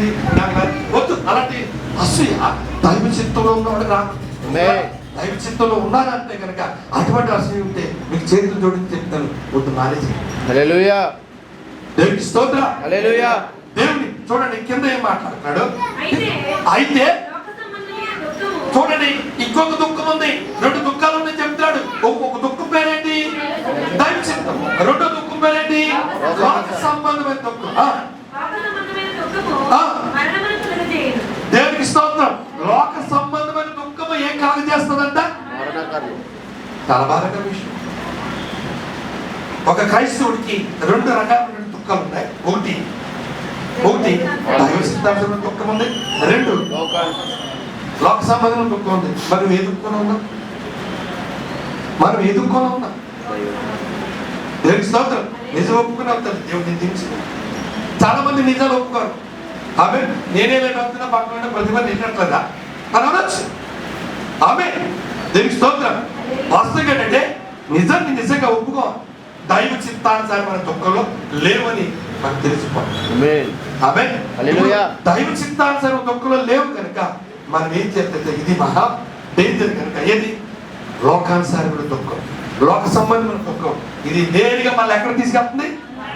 ఇది నాకు. వద్దు అలాంటి అసూయ. దైవ చిత్తంలో ఉన్నవాడు రాదు. దైవ చిత్తంలో ఉన్నారంటే కనుక అటువంటి అసూయ ఉంటే మీకు చేతులు జోడించి చెప్తాను. వద్దు హల్లెలూయా. దేవుడికి స్తోత్ర. హల్లెలూయా. దేవుని చూడండి కింద ఏం మాట్లాడుతున్నాడు? అయితే చూడండి ఇంకొక దుఃఖం ఉంది. రెండు దుఃఖాలు ఉన్నాయి చెప్తాడు ఒక్కొక్క దుఃఖం పేరేంటి? దైవ చిత్తం రెండో దుఃఖం పేరేంటి? సంబంధమైన దుఃఖం ఆ, లోక సంబంధమైన దుఃఖము ఆ. మరణమును కలుగజేయును దేవునికి స్తోత్రం లోక సంబంధమైన దుఃఖం ఏం కాదు చేస్తుందంట మరణకరం చాలా బాధాకర విషయం. ఒక క్రైస్తవుడికి రెండు రకాలైన దుఃఖాలు ఉన్నాయి ఒకటి ఒకటి దైవ సిద్ధాంతమైన దుఃఖం ఉంది రెండు లోక సంబంధమైన దుఃఖం ఉంది మనం ఏ దుఃఖంలో ఉన్నాం? మనం ఏ దుఃఖంలో ఉన్నాం? దేవునికి స్తోత్రం. నిజం ఒప్పుకుని అవుతారు దేవుడిని దించి చాలా మంది నిజాలు ఒప్పుకోరు. ఆమె నేనే లేకపోతున్నా పక్కన ఉండే ప్రతిభ నిన్నట్లేదా అని అనొచ్చు. ఆమె దేవునికి స్తోత్రం. వాస్తవం ఏంటంటే నిజాన్ని నిజంగా ఒప్పుకో. దైవ చిత్తానుసారి మన దుఃఖంలో లేవని మనకు ఆమె హల్లెలూయా. దైవ చింతానుసారం దుఃఖంలో లేవు కనుక మనం ఏం చేస్తే ఇది మహా డేంజర్ కనుక. ఏది? లోకానుసారమైన దుఃఖం లోక సంబంధమైన దుఃఖం ఇది నేరుగా మళ్ళీ ఎక్కడ తీసుకెళ్తుంది?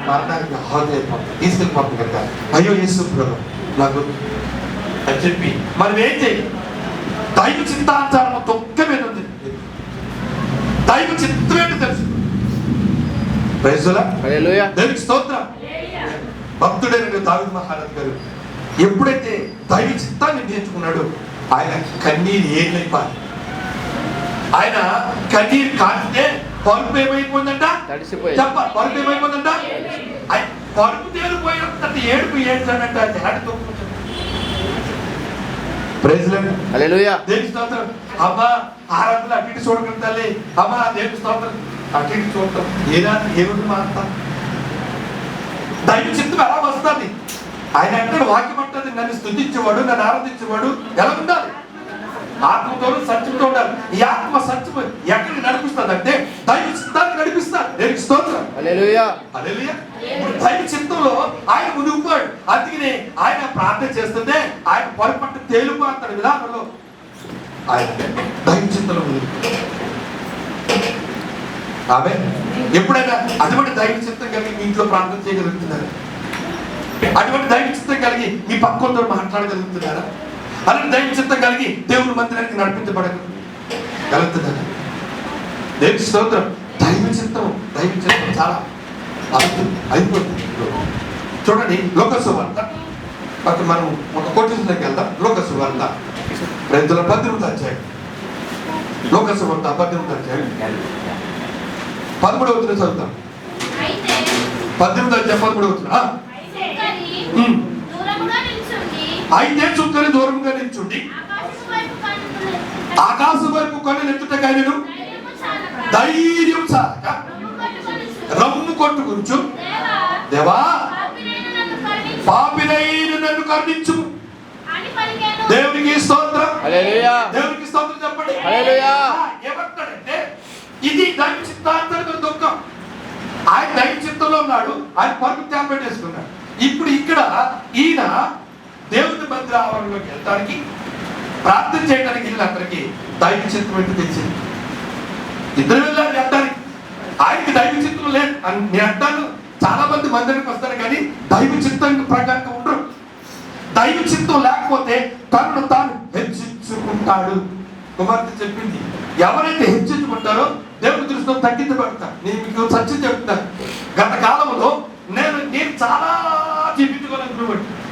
మరణానికి హాజరు అయిపోతుంది. తీసుకెళ్ళిపోతుంది కనుక. అయ్యో యేసు ప్రభు నాకు అని చెప్పి మనం ఏం చేయాలి? దైవ చింతానుసారం దుఃఖం ఏంటంటే దైవ చిత్తం ఏంటో తెలుసు. దేవునికి స్తోత్రం. భక్తుడైన దావిద్ మహారాజ్ గారు ఎప్పుడైతే దైవ చిత్తాన్ని నేర్చుకున్నాడు ఆయన కన్నీరు ఏళ్ళైపోయి ఆయన కన్నీరు కాచితే పరుపు ఏమైపోయిందంట. చెప్ప పరుపు ఏమైపోయిందంట? పరుపు తేలిపోయినంత ఏడుపు ఏడ్చాడంట. అది ఎలాంటి దుఃఖం చెప్పు. Praise the Lord. హల్లెలూయా దేవుని స్తోత్రం. అమ్మా ఆరాధనలు అటు ఇటు చూడకండి తల్లి. అమ్మా దేవుని స్తోత్రం. అటు ఇటు చూడటం. ఏదా ఏముంది మా అంతా? దైవ చిత్తం ఎలా వస్తుంది? ఆయన అంటాడు వాక్యం అంటుంది నన్ను స్థుతించేవాడు నన్ను ఆరాధించేవాడు ఎలా ఉండాలి? ఆత్మతో సత్యంతో ఉండాలి. ఈ ఆత్మ సత్యం ఎక్కడికి నడిపిస్తుంది అంటే దైవ చిత్తాన్ని నడిపిస్తాడు. దేవునికి స్తోత్రం. దైవ చిత్తంలో ఆయన మునిగిపోయాడు. అందుకని ఆయన ప్రార్థన చేస్తుంటే ఆయన పొరపట్టు తేలిపోతాడు విధానంలో ఆయన దైవ చిత్తంలో ఆమె ఎప్పుడైనా అటువంటి దైవ చిత్తం కలిగి మీ ఇంట్లో ప్రార్థన చేయగలుగుతున్నారు? అటువంటి దైవ చిత్తం కలిగి మీ పక్కతో మాట్లాడగలుగుతున్నారా? అలాంటి దైవ చిత్తం కలిగి దేవుని మందిరానికి నడిపించబడగలుగుతున్నారా దేవుని స్తోత్రం. దైవ చిత్తం దైవ చిత్తం చాలా అద్భుతం. అయిపోతుంది. చూడండి లోకసభ వార్త అక్కడ మనం ఒక కొట్టేసిన దగ్గరికి వెళ్దాం. లోకసు వార్త రైతుల పద్దెనిమిది అధ్యాయం లోకసు వార్త పద్దెనిమిది అధ్యాయం పదమూడవ వచ్చిన చదువుతాం. పద్దెనిమిది అధ్యాయం పదమూడవ వచ్చిన అయితే చుక్కని దూరంగా నిల్చుండి. ఆకాశం వైపు కొన్ని నెత్తుట కాయను ధైర్యం సాక రొమ్ము పట్టుకొనుచు. రమ్ము కొట్టుకుంచు దేవా, దేవా పాపినైన నన్ను కరుణించు పాపినైన నన్ను కరుణించు. దేవునికి స్తోత్రం. హల్లెలూయా. దేవునికి స్తోత్రం చెప్పండి. ఏమంటాడంటే ఇది దైవ చిత్తాంతరిక దుఃఖం. ఆయన దైవ చిత్తంలో ఉన్నాడు. ఆయన పరుపు త్యాగం పెట్టేసుకున్నాడు ఇప్పుడు ఇక్కడ ఈయన దేవుని మందిర ఆవరణలోకి వెళ్ళడానికి ప్రార్థన చేయడానికి వీళ్ళందరికీ దైవ చిత్తం ఏంటో తెలిసింది. ఇద్దరు వెళ్ళారు వెళ్ళడానికి ఆయనకి దైవ చిత్తం లేదు. అని నేను అంటాను. చాలా మంది మందిరానికి వస్తారు కానీ దైవ చిత్తం ప్రకారంగా ఉండరు దైవ చిత్తం లేకపోతే తనను తాను హెచ్చించుకుంటాడు. కుమార్తె చెప్పింది ఎవరైతే హెచ్చించుకుంటారో దేవుడు దృష్టిలో తగ్గించబడతారు. నేను మీకు సత్యం చెప్తాను గత కాలంలో నేను నేను చాలా జీవించుకోవాలనుకున్నాను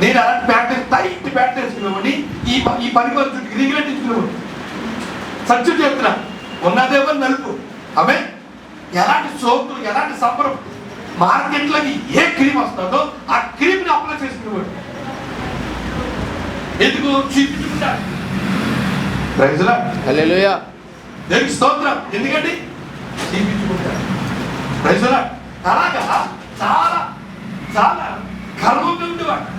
నేను అలాంటి ప్యాంట్ టైట్ ప్యాంట్ వేసుకున్నామని ఈ ప- ఈ పని వాళ్ళు చుట్టూ రింగులెట్ సత్యం చెప్తున్నా. ఉన్నదేమో నలుపు. ఆమె ఎలాంటి సోపులు ఎలాంటి సంబరం? మార్కెట్లోకి ఏ క్రీమ్ వస్తుందో ఆ క్రీమ్ని అప్లై చేసుకునేవాడు ఎందుకు హల్లెలూయా దేవునికి స్తోత్రం? ఎందుకండి? చూపించుకుంటాడు ప్రైజ్లా అలాగా చాలా చాలా గర్వంగా ఉండేవాడు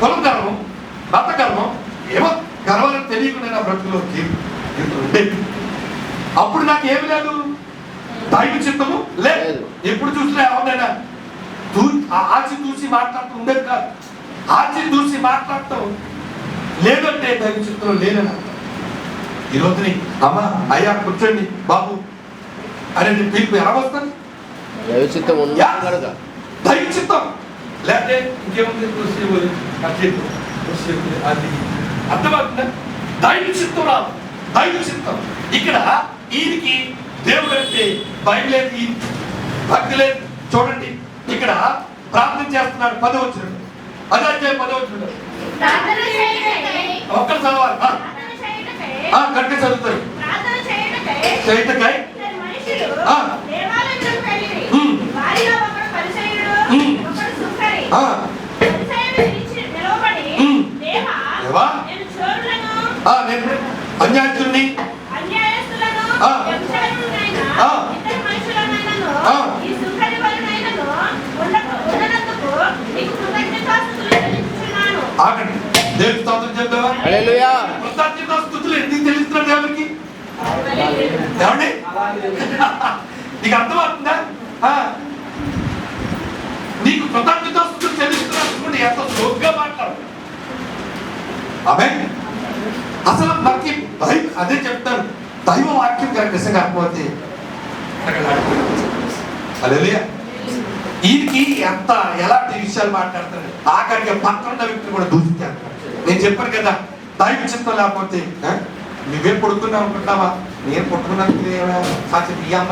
కులం గర్వం మత గర్వం ఏమో గర్వాలని తెలియకుండా నా బ్రతుకులో జీవి- జీవితం ఉండేది అప్పుడు నాకు ఏమి లేదు. దైవ చిత్తము లేదు. లేదు. ఎప్పుడు చూసినా ఎవరినైనా దూ ఆ- ఆచి దూసి మాట్లాడటం ఉండేది కాదు. ఆచి దూసి మాట్లాడటం లేదంటే దైవ చిత్రం లేదని అర్థం. ఈ రోజుని అమ్మ అయ్యా కూర్చోండి బాబు. అనే నీ పిలుపు ఎలా వస్తుంది? దైవ చిత్తం యా. ఉన్నాడు కనుక దైవ చిత్తం లేకపోతే ఇంకేముంది అది. అర్థమవుతుందా? దైవ చిత్తం రాదు. దైవ చిత్తం ఇక్కడ ఈయనకి దేవుడు అంటే భయం లేదు భక్తి లేదు. చూడండి ఇక్కడ ప్రార్థన చేస్తున్నాడు పదవచ్చుడు అదే చేయుటకై ఒక్కరు చదవాలి గట్టిగా చదువుతారు. ప్రార్థన చేయుటకై చేయటకై ఇద్దరు మనుషులు ఆ. దేవాలయంలోకి వెళ్ళిరి. ఉమ్. వారిలో ఒకడు పరిసయ్యుడు, ఉమ్. ఒకడు సుంకరి. ఆ, పరిసయ్యుడు నిలిచి నిలవబడి, ఉమ్. దేవా, దేవా, నేను చోరులను, ఆ, నేను అన్యాయుని అన్యాయస్తులను, ఆ. వ్యభిచారులనైన ఆ. ఇద్దరు మనుషులనైనను, ఆ. ఈ సుంకరి వలనైనను ఉండ- ఉండనందుకు నీకు కృతజ్ఞతాస్తుతులు చెల్లించుచున్నాను. ఆగండి దేవుడి స్తోత్రం చెప్తావా హల్లెలూయా. కృతజ్ఞత స్థుతులు ఎందుకు తెలుస్తున్నాడు దేవుడికి ఏమండి? నీకు అర్థమవుతుందా. నీకు కృతజ్ఞత స్థుతులు చెల్లిస్తున్నాడు ఎంత స్లోగా మాట్లాడు. ఆమె అసలు మనకి దైవ అదే చెప్తాను దైవ వాక్యం కనుక నిజంగా కాకపోతే అదే వీరికి ఎంత ఎలాంటి విషయాలు మాట్లాడతారు? ఆఖరికి పక్కన వ్యక్తిని కూడా దూషించారు నేను చెప్పాను కదా దైవ చిత్తం లేకపోతే నువ్వే పడుకున్నావు అనుకుంటావా నేను పట్టుకున్నాను ఈ అమ్మాయి